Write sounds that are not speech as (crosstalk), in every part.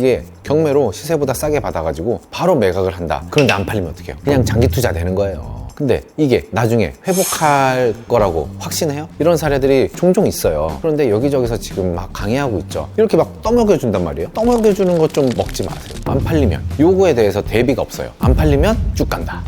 이게 경매로 시세보다 싸게 받아가지고 바로 매각을 한다. 그런데 안 팔리면 어떡해요? 그냥 장기 투자 되는 거예요. 근데 이게 나중에 회복할 거라고 확신해요? 이런 사례들이 종종 있어요. 그런데 여기저기서 지금 막 강의하고 있죠. 이렇게 막 떠먹여 준단 말이에요. 떠먹여 주는 것 좀 먹지 마세요. 안 팔리면 요거에 대해서 대비가 없어요. 안 팔리면 쭉 간다.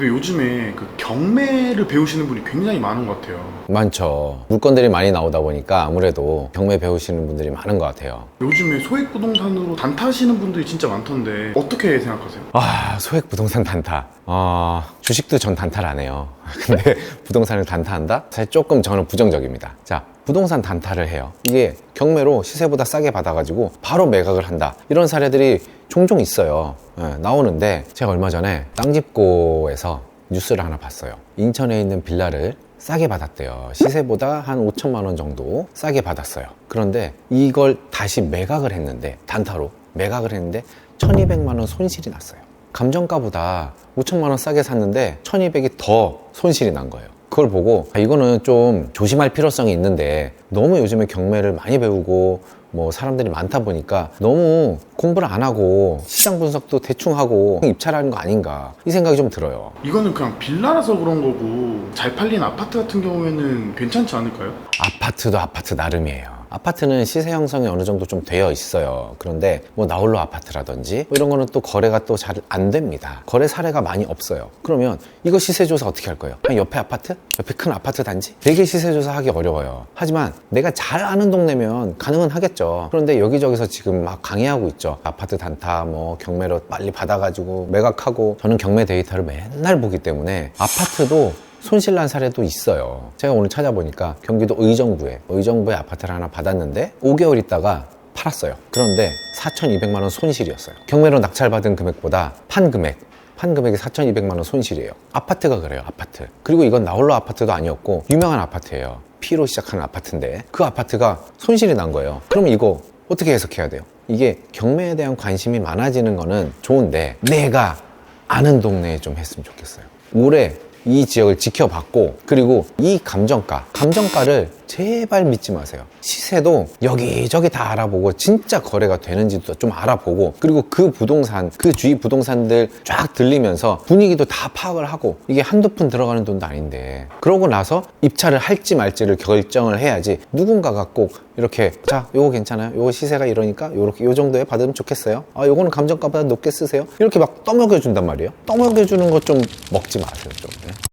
대표 요즘에 그 경매를 배우시는 분이 굉장히 많은 것 같아요. 많죠. 물건들이 많이 나오다 보니까 아무래도 경매 배우시는 분들이 많은 것 같아요. 요즘에 소액 부동산으로 단타하시는 분들이 진짜 많던데 어떻게 생각하세요? 아, 소액 부동산 단타. 아, 주식도 전 단타를 안 해요. (laughs) 근데 부동산을 단타한다? 사실 조금 저는 부정적입니다. 자, 부동산 단타를 해요. 이게 경매로 시세보다 싸게 받아가지고 바로 매각을 한다. 이런 사례들이 종종 있어요. 예, 나오는데 제가 얼마 전에 땅집고에서 뉴스를 하나 봤어요. 인천에 있는 빌라를 싸게 받았대요. 시세보다 한 5천만 원 정도 싸게 받았어요. 그런데 이걸 다시 매각을 했는데 단타로 매각을 했는데 1,200만 원 손실이 났어요. 감정가보다 5천만 원 싸게 샀는데 1,200이 더 손실이 난 거예요. 그걸 보고 아, 이거는 좀 조심할 필요성이 있는데 너무 요즘에 경매를 많이 배우고 뭐 사람들이 많다 보니까 너무 공부를 안 하고 시장 분석도 대충 하고 입찰하는 거 아닌가 이 생각이 좀 들어요. 이거는 그냥 빌라라서 그런 거고 잘 팔린 아파트 같은 경우에는 괜찮지 않을까요? 아파트도 아파트 나름이에요. 아파트는 시세 형성이 어느 정도 좀 되어 있어요. 그런데 뭐 나홀로 아파트라든지 뭐 이런 거는 또 거래가 또 잘 안 됩니다. 거래 사례가 많이 없어요. 그러면 이거 시세 조사 어떻게 할 거예요? 그냥 옆에 아파트? 옆에 큰 아파트 단지? 되게 시세 조사 하기 어려워요. 하지만 내가 잘 아는 동네면 가능은 하겠죠. 그런데 여기저기서 지금 막 강의하고 있죠. 아파트 단타 뭐 경매로 빨리 받아가지고 매각하고 저는 경매 데이터를 맨날 보기 때문에 아파트도 손실난 사례도 있어요. 제가 오늘 찾아보니까 경기도 의정부에 의정부에 아파트를 하나 받았는데 5개월 있다가 팔았어요. 그런데 4,200만 원 손실이었어요. 경매로 낙찰받은 금액보다 판 금액 판 금액이 4,200만 원 손실이에요. 아파트가 그래요, 아파트. 그리고 이건 나홀로 아파트도 아니었고 유명한 아파트예요. P로 시작하는 아파트인데 그 아파트가 손실이 난 거예요. 그러면 이거 어떻게 해석해야 돼요? 이게 경매에 대한 관심이 많아지는 거는 좋은데 내가 아는 동네에 좀 했으면 좋겠어요. 올해 이 지역을 지켜봤고 그리고 이 감정가 감정가를 제발 믿지 마세요. 시세도 여기저기 다 알아보고 진짜 거래가 되는지도 좀 알아보고 그리고 그 부동산 그 주위 부동산들 쫙 들리면서 분위기도 다 파악을 하고 이게 한두 푼 들어가는 돈도 아닌데 그러고 나서 입찰을 할지 말지를 결정을 해야지 누군가가 꼭 이렇게 자 요거 괜찮아요. 요거 시세가 이러니까 요렇게 요 정도에 받으면 좋겠어요. 아 요거는 감정가보다 높게 쓰세요. 이렇게 막 떠먹여 준단 말이에요. 떠먹여 주는 것 좀 먹지 마세요 좀. 네.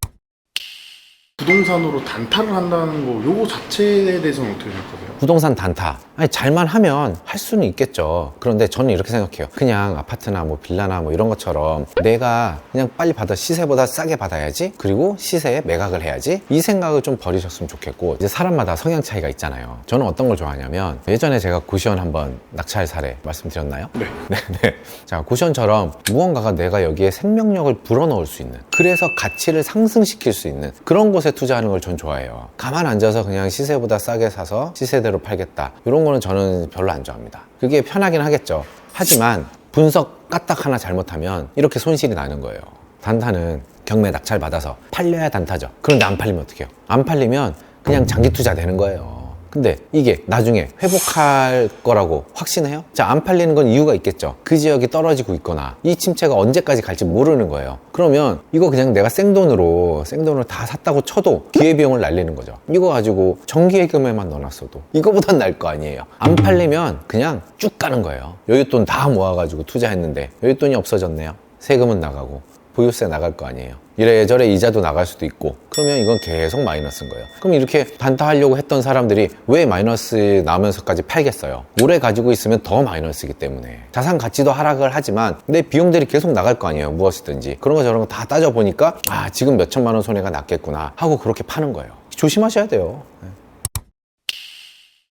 부동산으로 단타를 한다는 거 요거 자체에 대해서는 어떻게 생각하세요? 부동산 단타. 아니, 잘만 하면 할 수는 있겠죠. 그런데 저는 이렇게 생각해요. 그냥 아파트나 뭐 빌라나 뭐 이런 것처럼 내가 그냥 빨리 받아 시세보다 싸게 받아야지. 그리고 시세에 매각을 해야지. 이 생각을 좀 버리셨으면 좋겠고 이제 사람마다 성향 차이가 있잖아요. 저는 어떤 걸 좋아하냐면 예전에 제가 고시원 한번 낙찰 사례 말씀드렸나요? 네. (laughs) 네, 네. 자, 고시원처럼 무언가가 내가 여기에 생명력을 불어넣을 수 있는 그래서 가치를 상승시킬 수 있는 그런 곳에 투자하는 걸 전 좋아해요. 가만 앉아서 그냥 시세보다 싸게 사서 시세대로 팔겠다. 이런 거는 저는 별로 안 좋아합니다. 그게 편하긴 하겠죠. 하지만 분석 까딱 하나 잘못하면 이렇게 손실이 나는 거예요. 단타는 경매 낙찰 받아서 팔려야 단타죠. 그런데 안 팔리면 어떡해요? 안 팔리면 그냥 장기 투자 되는 거예요. 근데 이게 나중에 회복할 거라고 확신해요? 자, 안 팔리는 건 이유가 있겠죠. 그 지역이 떨어지고 있거나 이 침체가 언제까지 갈지 모르는 거예요. 그러면 이거 그냥 내가 생돈으로, 생돈으로 다 샀다고 쳐도 기회비용을 날리는 거죠. 이거 가지고 정기예금에만 넣어놨어도 이거보단 날 거 아니에요. 안 팔리면 그냥 쭉 가는 거예요. 여윳돈 다 모아가지고 투자했는데 여윳돈이 없어졌네요. 세금은 나가고 보유세 나갈 거 아니에요. 이래저래 이자도 나갈 수도 있고 그러면 이건 계속 마이너스인 거예요. 그럼 이렇게 단타하려고 했던 사람들이 왜 마이너스 나면서까지 팔겠어요? 오래 가지고 있으면 더 마이너스이기 때문에 자산 가치도 하락을 하지만 내 비용들이 계속 나갈 거 아니에요. 무엇이든지 그런 거 저런 거 다 따져 보니까 아 지금 몇 천만 원 손해가 났겠구나 하고 그렇게 파는 거예요. 조심하셔야 돼요. 네.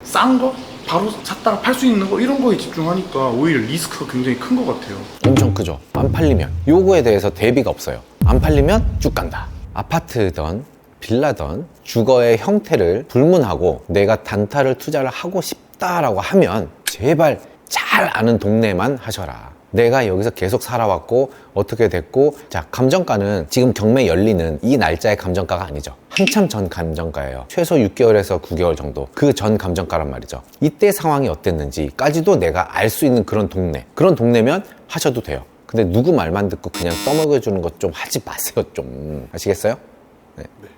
싼 거? 바로 샀다가 팔 수 있는 거 이런 거에 집중하니까 오히려 리스크가 굉장히 큰 것 같아요. 엄청 크죠. 안 팔리면 요거에 대해서 대비가 없어요. 안 팔리면 쭉 간다. 아파트든 빌라든 주거의 형태를 불문하고 내가 단타를 투자를 하고 싶다라고 하면 제발 잘 아는 동네만 하셔라. 내가 여기서 계속 살아왔고 어떻게 됐고 자 감정가는 지금 경매 열리는 이 날짜의 감정가가 아니죠 한참 전 감정가예요 최소 6개월에서 9개월 정도 그 전 감정가란 말이죠 이때 상황이 어땠는지까지도 내가 알 수 있는 그런 동네 그런 동네면 하셔도 돼요 근데 누구 말만 듣고 그냥 떠먹여 주는 것 좀 하지 마세요 좀 아시겠어요? 네. 네.